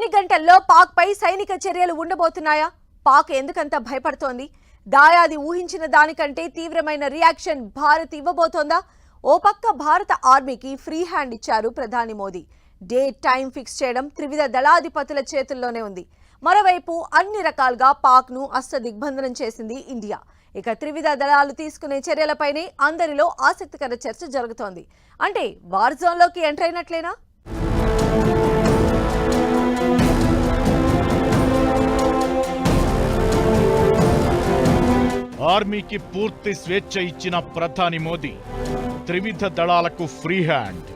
కొన్ని గంటల్లో పాక్ పై సైనిక చర్యలు ఉండబోతున్నాయా? పాక్ ఎందుకంత భయపడుతోంది? దాయాది ఊహించిన దానికంటే తీవ్రమైన రియాక్షన్ భారత్ ఇవ్వబోతోందా? ఓ పక్క భారత ఆర్మీకి ఫ్రీ హ్యాండ్ ఇచ్చారు ప్రధాని మోదీ. డే టైం ఫిక్స్ చేయడం త్రివిధ దళాధిపతుల చేతుల్లోనే ఉంది. మరోవైపు అన్ని రకాలుగా పాక్ను అస్త దిగ్బంధనం చేసింది ఇండియా. ఇక త్రివిధ దళాలు తీసుకునే చర్యలపైనే అందరిలో ఆసక్తికర చర్చ జరుగుతోంది. అంటే వార్ జోన్లోకి ఎంటర్ అయినట్లేనా? ఆర్మీకి పూర్తి స్వేచ్ఛ ఇచ్చిన ప్రధాని మోదీ త్రివిధ దళాలకు ఫ్రీ హ్యాండ్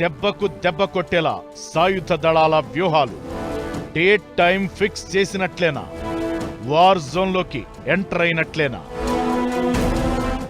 దెబ్బకు దెబ్బ కొట్టేలా సాయుధ దళాల వ్యూహాలు. డేట్ టైం ఫిక్స్ చేసినట్లేనా? వార్ జోన్లోకి ఎంటర్ అయినట్లేనా?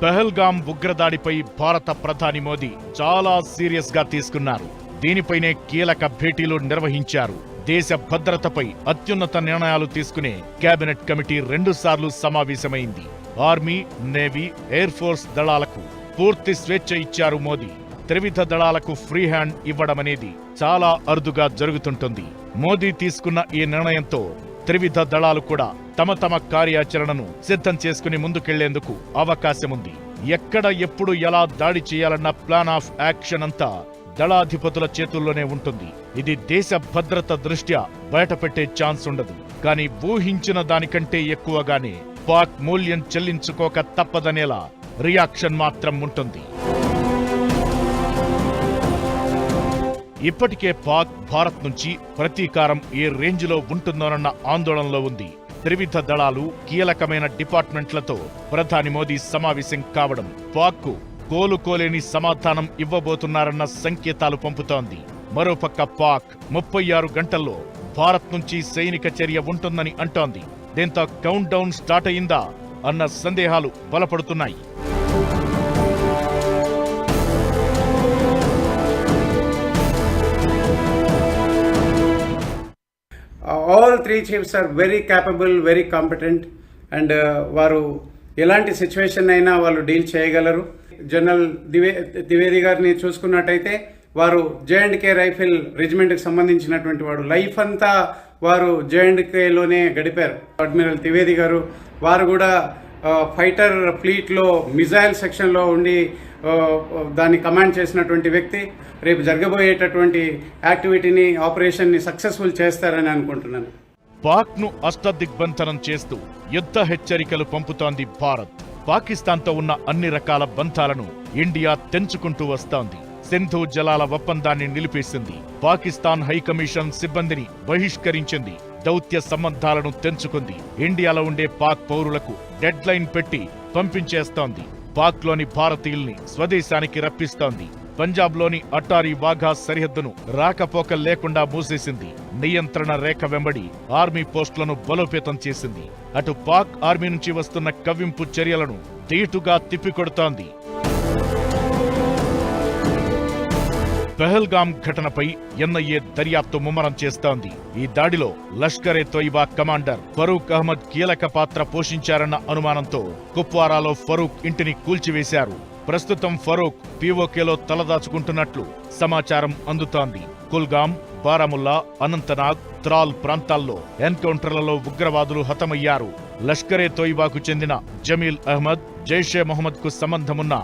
పెహల్గామ్ ఉగ్రదాడిపై భారత ప్రధాని మోదీ చాలా సీరియస్గా తీసుకున్నారు. దీనిపైనే కీలక భేటీలు నిర్వహించారు. దేశ భద్రతపై అత్యున్నత నిర్ణయాలు తీసుకునే కేబినెట్ కమిటీ రెండుసార్లు సమావేశమైంది. ఆర్మీ నేవీ ఎయిర్ ఫోర్స్ దళాలకు పూర్తి స్వేచ్ఛ ఇచ్చారు మోదీ. త్రివిధ దళాలకు ఫ్రీ హ్యాండ్ ఇవ్వడమనేది చాలా అరుదుగా జరుగుతుంటుంది. మోదీ తీసుకున్న ఈ నిర్ణయంతో త్రివిధ దళాలు కూడా తమ తమ కార్యాచరణను సిద్ధం చేసుకుని ముందుకెళ్ళేందుకు అవకాశముంది. ఎక్కడ ఎప్పుడు ఎలా దాడి చేయాలన్న ప్లాన్ ఆఫ్ యాక్షన్ అంతా దళాధిపతుల చేతుల్లోనే ఉంటుంది. ఇది దేశ భద్రత దృష్ట్యా బయటపెట్టే ఛాన్స్ ఉండదు. కానీ ఊహించిన దానికంటే ఎక్కువగానే పాక్ మూల్యం చెల్లించుకోక తప్పదనేలా రియాక్షన్ మాత్రం ఉంటుంది. ఇప్పటికే పాక్ భారత్ నుంచి ప్రతీకారం ఏ రేంజ్లో ఉంటుందోనన్న ఆందోళనలో ఉంది. త్రివిధ దళాలు కీలకమైన డిపార్ట్మెంట్లతో ప్రధాని మోదీ సమావేశం కావడం పాక్కు కోలుకోలేని సమాధానం ఇవ్వబోతున్నారన్న సంకేతాలు పంపుతోంది. మరోపక్క పాక్ ముప్పై ఆరు గంటల్లో భారత్ నుంచి సైనిక చర్య ఉంటుందని అంటోంది. దీంతో కౌంట్ డౌన్ స్టార్ట్ అయిందా అన్న సందేహాలు బలపడుతున్నాయి. All three chiefs are very capable very competent and వారు ఎలాంటి సిచ్యువేషన్ అయినా వాళ్ళు డీల్ చేయగలరు. జనరల్ దివే ద్వివేది గారిని చూసుకున్నట్టయితే వారు జే అండ్ కే రైఫిల్ రెజిమెంట్కి సంబంధించినటువంటి వాడు. లైఫ్ అంతా వారు జేఎండ్కేలోనే అండ్ కేలోనే గడిపారు. అడ్మిరల్ త్రివేది గారు వారు కూడా ఫైటర్ ఫ్లీట్లో మిజైల్ సెక్షన్లో ఉండి దాన్ని కమాండ్ చేసినటువంటి వ్యక్తి రేపు జరగబోయేటటువంటి యాక్టివిటీని ఆపరేషన్ని సక్సెస్ఫుల్ చేస్తారని అనుకుంటున్నాను. పాక్ను అష్టదిగ్బంధనం చేస్తూ యుద్ధ హెచ్చరికలు పంపుతోంది భారత్. పాకిస్తాన్తో ఉన్న అన్ని రకాల బంధాలను ఇండియా తెంచుకుంటూ వస్తోంది. సింధు జలాల ఒప్పందాన్ని నిలిపేసింది. పాకిస్తాన్ హైకమిషన్ సిబ్బందిని బహిష్కరించింది. దౌత్య సంబంధాలను తెంచుకుంది. ఇండియాలో ఉండే పాక్ పౌరులకు డెడ్ లైన్ పెట్టి పంపించేస్తోంది. పాక్లోని భారతీయుల్ని స్వదేశానికి రప్పిస్తోంది. పంజాబ్లోని అటారీ వాఘా సరిహద్దును రాకపోక లేకుండా మూసేసింది. నియంత్రణ రేఖ వెంబడి ఆర్మీ పోస్టులను బలోపేతం చేసింది. అటు పాక్ ఆర్మీ నుంచి వస్తున్న కవ్వింపు చర్యలను దీటుగా తిప్పికొడుతోంది. పెహల్గామ్ ఘటనపై ఎన్ఐఏ దర్యాప్తు ముమ్మరం చేస్తోంది. ఈ దాడిలో లష్కరే తోయిబా కమాండర్ ఫరూక్ అహ్మద్ కీలక పాత్ర పోషించారన్న అనుమానంతో కుప్వారాలో ఫరూక్ ఇంటిని కూల్చివేశారు. ప్రస్తుతం ఫరూక్ పీఓకేలో తలదాచుకుంటున్నట్లు సమాచారం అందుతోంది. కుల్గాం బారాముల్లా అనంతనాగ్ త్రాల్ ప్రాంతాల్లో ఎన్కౌంటర్లలో ఉగ్రవాదులు హతమయ్యారు. లష్కరే తోయిబాకు చెందిన జమీల్ అహ్మద్ జైషే మొహమ్మద్కు సంబంధమున్న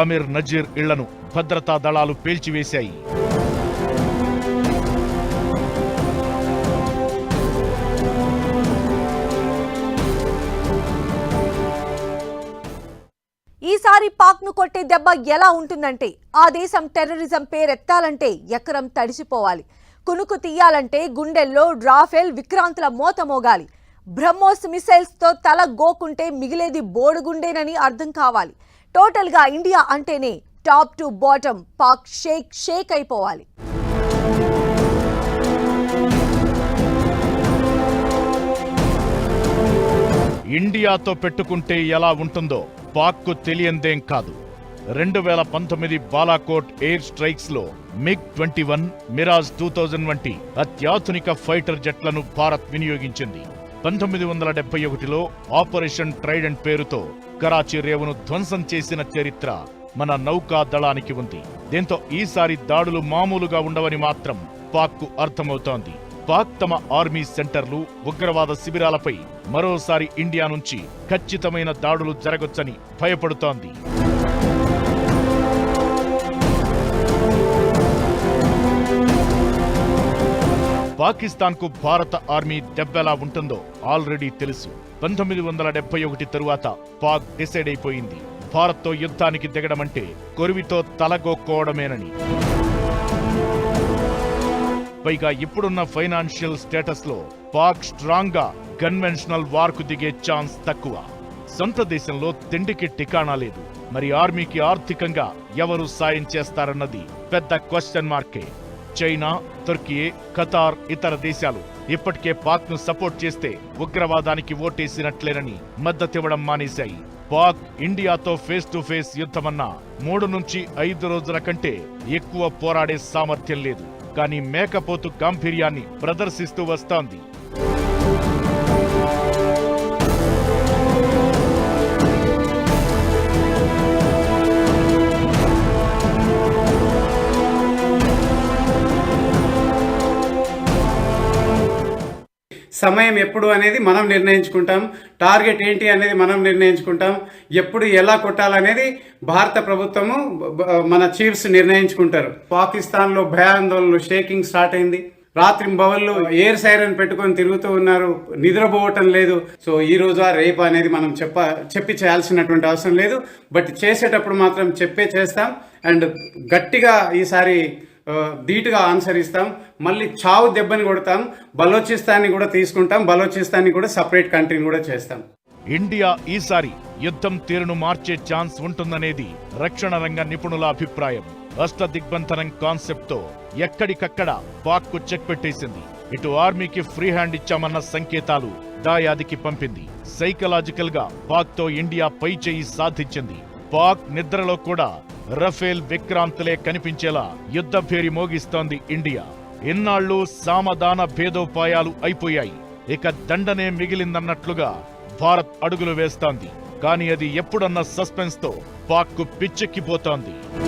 ఆమిర్ నజీర్ ఇళ్ళను భద్రతా దళాలు పేల్చివేశాయి. ఈసారి పాక్ను కొట్టే దెబ్బ ఎలా ఉంటుందంటే ఆ దేశం టెర్రరిజం పేరెత్తాలంటే ఎకరం తడిసిపోవాలి. కునుకు తీయాలంటే గుండెల్లో డ్రాఫెల్ విక్రాంతుల మోత మోగాలి. బ్రహ్మోస్ మిసైల్స్తో తల గోకుంటే మిగిలేది బోడుగుండేనని అర్థం కావాలి. టోటల్గా ఇండియా అంటేనే top to bottom Pak shake shake అయిపోవాలి. ఇండియాతో పెట్టుకుంటే ఎలా ఉంటుందో పాక్కు తెలియందేం కాదు. రెండు వేల పంతొమ్మిది Balakot air స్ట్రైక్స్లో MiG twenty one Mirage two thousand వంటి అత్యాధునిక ఫైటర్ జెట్లను భారత్ వినియోగించింది. పంతొమ్మిది వందల డెబ్బై ఒకటిలో ఆపరేషన్ ట్రైడెంట్ పేరుతో కరాచీ రేవును ధ్వంసం చేసిన చరిత్ర మన నౌకా దళానికి ఉంది. దీంతో ఈసారి దాడులు మామూలుగా ఉండవని మాత్రం పాక్కు అర్థమవుతోంది. పాక్ తమ ఆర్మీ సెంటర్లు ఉగ్రవాద శిబిరాలపై మరోసారి ఇండియా నుంచి ఖచ్చితమైన దాడులు జరగొచ్చని భయపడుతోంది. పాకిస్తాన్కు భారత ఆర్మీ దెబ్బెలా ఉంటుందో ఆల్రెడీ తెలుసు. పంతొమ్మిది వందల డెబ్బై ఒకటి తరువాత పాక్ డిసైడ్ అయిపోయింది. భారత్తో యుద్ధానికి దిగడమంటే కొరివితో తలగొక్కోవడమేనని. పైగా ఇప్పుడున్న ఫైనాన్షియల్ స్టేటస్లో పాక్ స్ట్రాంగ్గా కన్వెన్షనల్ వార్కు దిగే ఛాన్స్ తక్కువ. సొంత దేశంలో తిండికి టికాణా లేదు. మరి ఆర్మీకి ఆర్థికంగా ఎవరు సాయం చేస్తారన్నది పెద్ద క్వశ్చన్ మార్కే. చైనా తుర్కీ ఖతార్ ఇతర దేశాలు ఇప్పటికే పాక్ను సపోర్ట్ చేస్తే ఉగ్రవాదానికి ఓటేసినట్లేనని మద్దతివ్వడం మానేశాయి. పాక్ ఇండియాతో ఫేస్ టు ఫేస్ యుద్ధమన్నా మూడు నుంచి ఐదు రోజుల కంటే ఎక్కువ పోరాడే సామర్థ్యం లేదు. కానీ మేకపోతు గాంభీర్యాన్ని ప్రదర్శిస్తూ వస్తోంది. సమయం ఎప్పుడు అనేది మనం నిర్ణయించుకుంటాం. టార్గెట్ ఏంటి అనేది మనం నిర్ణయించుకుంటాం. ఎప్పుడు ఎలా కొట్టాలనేది భారత ప్రభుత్వము మన చీఫ్స్ నిర్ణయించుకుంటారు. పాకిస్తాన్లో భయాందోళనలు షేకింగ్ స్టార్ట్ అయింది. రాత్రి బవల్లో ఎయిర్ సైరన్ పెట్టుకొని తిరుగుతూ ఉన్నారు. నిద్రపోవటం లేదు. సో ఈ రోజు ఆ రేపు అనేది మనం చెప్ప చెప్పి చేయాల్సినటువంటి అవసరం లేదు. బట్ చేసేటప్పుడు మాత్రం చెప్పే చేస్తాం. అండ్ గట్టిగా ఈసారి ధీటుగా ఆన్సర్ ఇస్తాం. మళ్ళీ చావు దెబ్బని కొడతాం. బలోచిస్తాన్ని కూడా తీసుకుంటాం. బలోచిస్తాన్ని కూడా సపరేట్ కంట్రీని కూడా చేస్తాం. ఇండియా ఈసారి యుద్ధం తీరును మార్చే ఛాన్స్ ఉంటుందనేది రక్షణ రంగ నిపుణుల అభిప్రాయం. అష్ట దిగ్బంధనం కాన్సెప్ట్తో ఎక్కడికక్కడ పాక్కు చెక్ పెట్టేసింది. ఇటు ఆర్మీకి ఫ్రీ హ్యాండ్ ఇచ్చామన్న సంకేతాలు దాయాదికి పంపింది. సైకలాజికల్గా పాక్తో ఇండియా పై చేయి సాధించింది. పాక్ నిద్రలో కూడా రఫేల్ విక్రాంత్లే కనిపించేలా యుద్ధ భేరి మోగిస్తోంది ఇండియా. ఇన్నాళ్ళు సామదాన భేదోపాయాలు అయిపోయాయి. ఇక దండనే మిగిలిందన్నట్లుగా భారత్ అడుగులు వేస్తోంది. కానీ అది ఎప్పుడన్న సస్పెన్స్తో పాక్కు పిచ్చెక్కిపోతోంది.